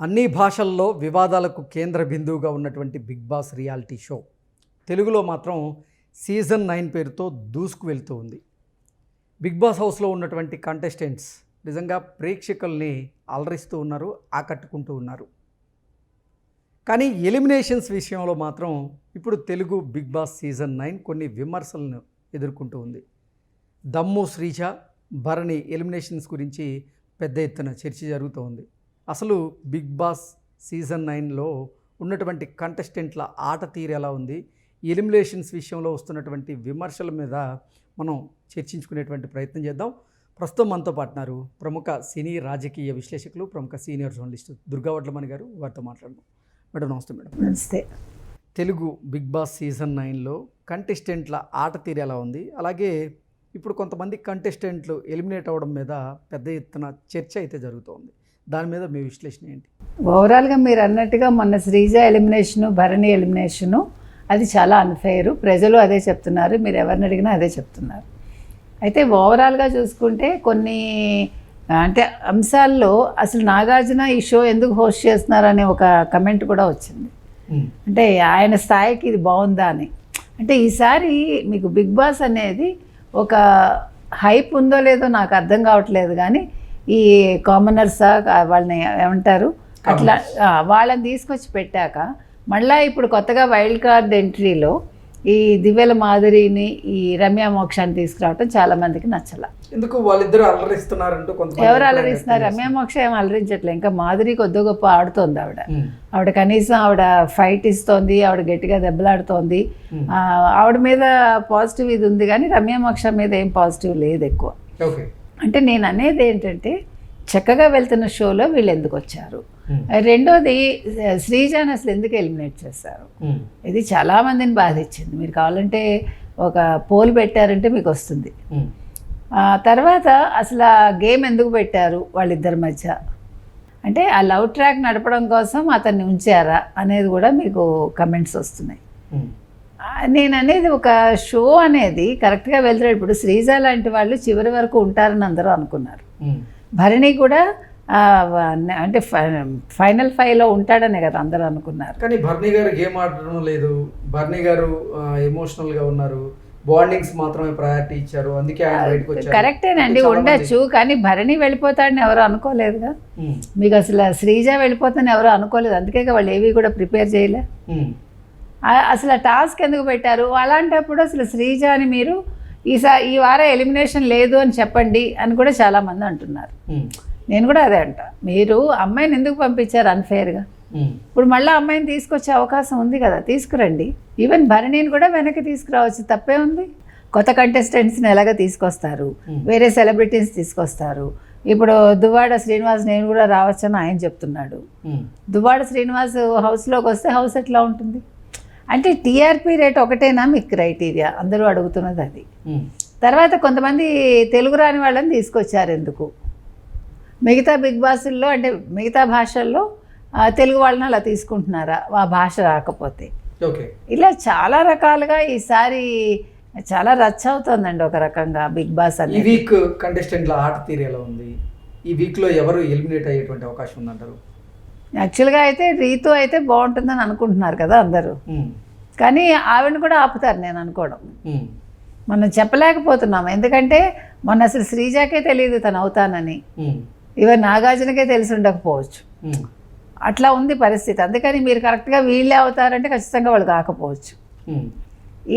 అన్ని భాషల్లో వివాదాలకు కేంద్ర బిందువుగా ఉన్నటువంటి బిగ్ బాస్ రియాలిటీ షో. తెలుగులో మాత్రం సీజన్ నైన్ పేరుతో దూసుకు వెళ్తూ ఉంది. బిగ్ బాస్ హౌస్లో ఉన్నటువంటి కంటెస్టెంట్స్ నిజంగా ప్రేక్షకుల్ని అలరిస్తూ ఉన్నారు ఆకట్టుకుంటూ ఉన్నారు. కానీ ఎలిమినేషన్స్ విషయంలో మాత్రం ఇప్పుడు Telugu Bigg Boss season nine కొన్ని విమర్శలను ఎదుర్కొంటూ ఉంది. దమ్ము శ్రీజ భరణి ఎలిమినేషన్స్ గురించి పెద్ద ఎత్తున చర్చ జరుగుతూ ఉంది. అసలు బిగ్ బాస్ సీజన్ నైన్లో ఉన్నటువంటి కంటెస్టెంట్ల ఆట తీరు ఎలా ఉంది? ఎలిమినేషన్స్ విషయంలో వస్తున్నటువంటి విమర్శల మీద మనం చర్చించుకునేటువంటి ప్రయత్నం చేద్దాం. ప్రస్తుతం మనతో పాటున్నారు ప్రముఖ సినీ రాజకీయ విశ్లేషకులు ప్రముఖ సీనియర్ జర్నలిస్ట్ దుర్గా వడ్లమణి గారు. వారితో మాట్లాడదాం. మేడం నమస్తే మేడం. నమస్తే. తెలుగు బిగ్ బాస్ సీజన్ నైన్లో కంటెస్టెంట్ల ఆట తీరు ఎలా ఉంది? అలాగే ఇప్పుడు కొంతమంది కంటెస్టెంట్లు ఎలిమినేట్ అవ్వడం మీద పెద్ద ఎత్తున చర్చ అయితే జరుగుతోంది. దాని మీద మీ విశ్లేషణ ఏంటి? ఓవరాల్గా మీరు అన్నట్టుగా మొన్న శ్రీజ ఎలిమినేషను భరణి ఎలిమినేషను అది చాలా అన్ఫెయిర్. ప్రజలు అదే చెప్తున్నారు మీరు ఎవరిని అడిగినా అదే చెప్తున్నారు. అయితే ఓవరాల్గా చూసుకుంటే కొన్ని అంటే అంశాల్లో అసలు నాగార్జున ఈ షో ఎందుకు హోస్ట్ చేస్తున్నారనే ఒక కమెంట్ కూడా వచ్చింది. అంటే ఆయన స్థాయికి ఇది బాగుందా అని. అంటే ఈసారి మీకు బిగ్ బాస్ అనేది ఒక హైప్ ఉందో లేదో నాకు అర్థం కావట్లేదు కానీ ఈ కామనర్సా వాళ్ళని ఏమంటారు? అట్లా వాళ్ళని తీసుకొచ్చి పెట్టాక మళ్ళీ ఇప్పుడు కొత్తగా వైల్డ్ కార్డ్ ఎంట్రీలో ఈ దివ్యల మాధురిని ఈ రమ్య మోక్షాన్ని తీసుకురావటం చాలా మందికి నచ్చల. ఎందుకు వాళ్ళిద్దరు అలరిస్తున్నారంటూ ఎవరు అలరిస్తున్నారు రమ్య మోక్ష ఏం అలరించట్లే ఇంకా మాధురి కొద్ది గొప్ప ఆడుతోంది ఆవిడ. ఆవిడ కనీసం ఆవిడ ఫైట్ ఇస్తోంది ఆవిడ గట్టిగా దెబ్బలాడుతోంది. ఆవిడ మీద పాజిటివ్ ఇది ఉంది కానీ రమ్య మోక్ష మీద ఏం పాజిటివ్ లేదు ఎక్కువ. ఓకే. అంటే నేను అనేది ఏంటంటే చక్కగా వెళ్తున్న షోలో వీళ్ళు ఎందుకు వచ్చారు? రెండోది శ్రీజాన్ అసలు ఎందుకు ఎలిమినేట్ చేశారు? ఇది చాలామందిని బాధించింది. మీరు కావాలంటే ఒక పోల్ పెట్టారంటే మీకు వస్తుంది. తర్వాత అసలు ఆ గేమ్ ఎందుకు పెట్టారు వాళ్ళిద్దరి మధ్య? అంటే ఆ లవ్ ట్రాక్ నడపడం కోసం అతన్ని ఉంచారా అనేది కూడా మీకు కమెంట్స్ వస్తున్నాయి. నేను అనేది ఒక షో అనేది కరెక్ట్గా వెళ్తారు ఇప్పుడు శ్రీజ లాంటి వాళ్ళు చివరి వరకు ఉంటారని అందరూ అనుకున్నారు. భరణి కూడా అంటే ఫైనల్ ఫైవ్లో ఉంటాడనే కదా అందరూ అనుకున్నారు. కానీ భర్ణి గారు గేమ్ ఆడడం లేదు. భర్ణి గారు ఎమోషనల్గా ఉన్నారు. బాండింగ్స్ మాత్రమే ప్రయారిటీ ఇచ్చారు. అందుకే ఆయన బయటకు వచ్చారు. కరెక్టేనండి ఉండొచ్చు కానీ భరణి వెళ్ళిపోతాడని ఎవరు అనుకోలేదుగా. మీకు అసలు శ్రీజ వెళ్ళిపోతుందని ఎవరు అనుకోలేదు. అందుకే వాళ్ళు ఏవి కూడా ప్రిపేర్ చేయలే. అసలు ఆ టాస్క్ ఎందుకు పెట్టారు? అలాంటప్పుడు అసలు శ్రీజ అని మీరు ఈసా ఈ వారం ఎలిమినేషన్ లేదు అని చెప్పండి అని కూడా చాలామంది అంటున్నారు. నేను కూడా అదే అంట. మీరు అమ్మాయిని ఎందుకు పంపించారు అన్ఫేర్గా ఇప్పుడు మళ్ళీ అమ్మాయిని తీసుకొచ్చే అవకాశం ఉంది కదా తీసుకురండి. ఈవెన్ భరణిని కూడా వెనక్కి తీసుకురావచ్చు. తప్పే ఉంది? కొత్త కంటెస్టెంట్స్ని ఎలాగ తీసుకొస్తారు. వేరే సెలబ్రిటీస్ తీసుకొస్తారు? ఇప్పుడు దువ్వాడ శ్రీనివాస్ నేను కూడా రావచ్చని ఆయన చెప్తున్నాడు. దువ్వాడ శ్రీనివాస్ హౌస్లోకి వస్తే హౌస్ ఎట్లా ఉంటుంది? అంటే టీఆర్పీ రేట్ ఒకటేనా మీకు క్రైటీరియా? అందరూ అడుగుతున్నది అది. ఉమ్, తర్వాత కొంతమంది తెలుగు రాని వాళ్ళని తీసుకొచ్చారు ఎందుకు? మిగతా బిగ్ బాసుల్లో అంటే మిగతా భాషల్లో తెలుగు వాళ్ళని అలా తీసుకుంటున్నారా? ఆ భాష రాకపోతే. ఓకే. ఇలా చాలా రకాలుగా ఈసారి చాలా రచ్చ అవుతుందండి ఒక రకంగా బిగ్ బాస్ ఈ అనేది. వీక్ కంటెస్టెంట్ల ఆట తీరు ఎలా ఉంది. ఈ వీక్లో ఎవరు ఎలిమినేట్ అయ్యేటువంటి అవకాశం ఉందంటారు? యాక్చువల్గా అయితే రీతు అయితే బాగుంటుందని అనుకుంటున్నారు కదా అందరూ. కానీ ఆవిడని కూడా ఆపుతారు నేను అనుకోవడం. మనం చెప్పలేకపోతున్నాం. ఎందుకంటే మొన్న అసలు శ్రీజాకే తెలియదు తను అవుతానని. ఈవెన్ నాగార్జునకే తెలిసి ఉండకపోవచ్చు. అట్లా ఉంది పరిస్థితి. అందుకని మీరు కరెక్ట్గా వీళ్ళే అవుతారంటే ఖచ్చితంగా వాళ్ళు కాకపోవచ్చు.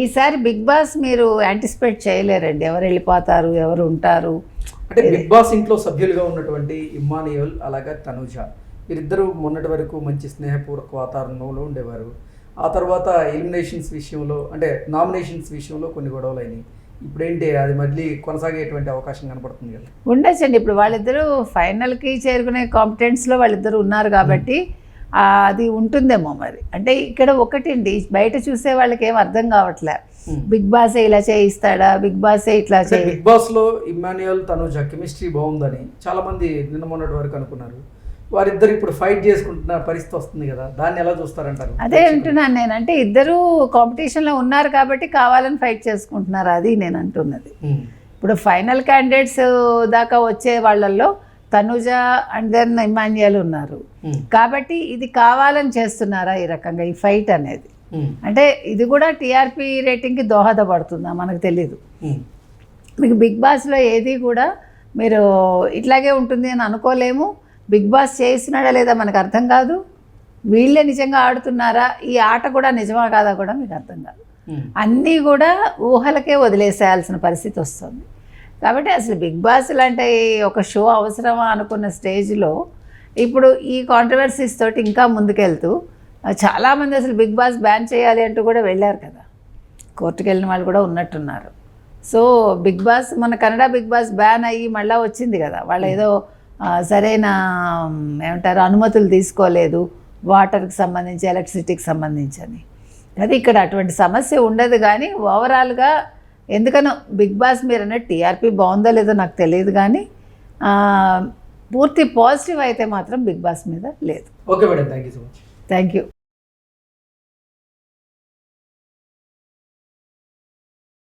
ఈసారి బిగ్ బాస్ మీరు యాంటిసిపేట్ చేయలేరండి. ఎవరు వెళ్ళిపోతారు ఎవరు ఉంటారు. అంటే బిగ్ బాస్ ఇంట్లో సభ్యులుగా ఉన్నటువంటి ఇమ్మానియుల్ అలాగే తనుజ. వీరిద్దరూ మొన్నటి వరకు మంచి స్నేహపూర్వక వాతావరణంలో ఉండేవారు. ఆ తర్వాత ఎలిమినేషన్స్ విషయంలో అంటే నామినేషన్స్ విషయంలో కొన్ని గొడవలు అయినాయి ఇప్పుడేంటి? అది మళ్ళీ కొనసాగేటువంటి అవకాశం కనపడుతుంది కదా. ఉండొచ్చండి. ఇప్పుడు వాళ్ళిద్దరూ ఫైనల్కి చేరుకునే కాంపిటెంట్స్లో వాళ్ళిద్దరూ ఉన్నారు కాబట్టి అది ఉంటుందేమో మరి. అంటే ఇక్కడ ఒకటండి. బయట చూసే వాళ్ళకి ఏం అర్థం కావట్లే. బిగ్ బాసే ఇలా చేయిస్తాడా? బిగ్ బాసే ఇట్లా బిగ్ బాస్లో ఇమ్మాన్యుయల్ తనుజ కెమిస్ట్రీ బాగుందని చాలా మంది నిన్న మొన్నటి వరకు అనుకున్నారు. వారిద్దరు ఇప్పుడు ఫైట్ చేసుకుంటున్న పరిస్థితి వస్తుంది కదా. దాన్ని ఎలా చూస్తారంటారు? అదే అంటున్నాను నేను. అంటే ఇద్దరు కాంపిటీషన్లో ఉన్నారు కాబట్టి కావాలని ఫైట్ చేసుకుంటున్నారు. అది నేను అంటున్నది. ఉమ్, ఇప్పుడు ఫైనల్ క్యాండిడేట్స్ దాకా వచ్చే వాళ్ళల్లో తనుజ అండ్ దెన్ ఇమాన్యుయల్ ఉన్నారు. ఉమ్, కాబట్టి ఇది కావాలని చేస్తున్నారా ఈ రకంగా ఈ ఫైట్ అనేది? ఉమ్, అంటే ఇది కూడా టీఆర్పీ రేటింగ్కి దోహదపడుతుందా? మనకు తెలియదు ఉమ్, మీకు బిగ్ బాస్లో ఏది కూడా మీరు ఇట్లాగే ఉంటుంది అని అనుకోలేము. బిగ్ బాస్ చేస్తున్నాడా లేదా మనకు అర్థం కాదు. వీళ్ళే నిజంగా ఆడుతున్నారా? ఈ ఆట కూడా నిజమా కాదా కూడా మీకు అర్థం కాదు. అన్నీ కూడా ఊహలకే వదిలేసేయాల్సిన పరిస్థితి వస్తుంది. కాబట్టి అసలు బిగ్ బాస్ లాంటి ఒక షో అవసరమా అనుకున్న స్టేజ్లో ఇప్పుడు ఈ కాంట్రవర్సీస్ తోటి ఇంకా ముందుకెళ్తూ చాలామంది అసలు బిగ్ బాస్ బ్యాన్ చేయాలి అంటూ కూడా వెళ్ళారు కదా. కోర్టుకు వెళ్ళిన వాళ్ళు కూడా ఉన్నట్టున్నారు. సో బిగ్ బాస్ మన కన్నడ బిగ్ బాస్ బ్యాన్ అయ్యి మళ్ళీ వచ్చింది కదా. వాళ్ళు ఏదో సరైన ఏమంటారు అనుమతులు తీసుకోలేదు వాటర్కి సంబంధించి ఎలక్ట్రిసిటీకి సంబంధించి అని అది ఇక్కడ అటువంటి సమస్య ఉండదు కానీ ఓవరాల్గా ఎందుకనో బిగ్ బాస్ మీరు అన్నట్టు టీఆర్పీ బాగుందో లేదో నాకు తెలియదు కానీ పూర్తి పాజిటివ్ అయితే మాత్రం బిగ్ బాస్ మీద లేదు. Okay madam thank you so much. Thank you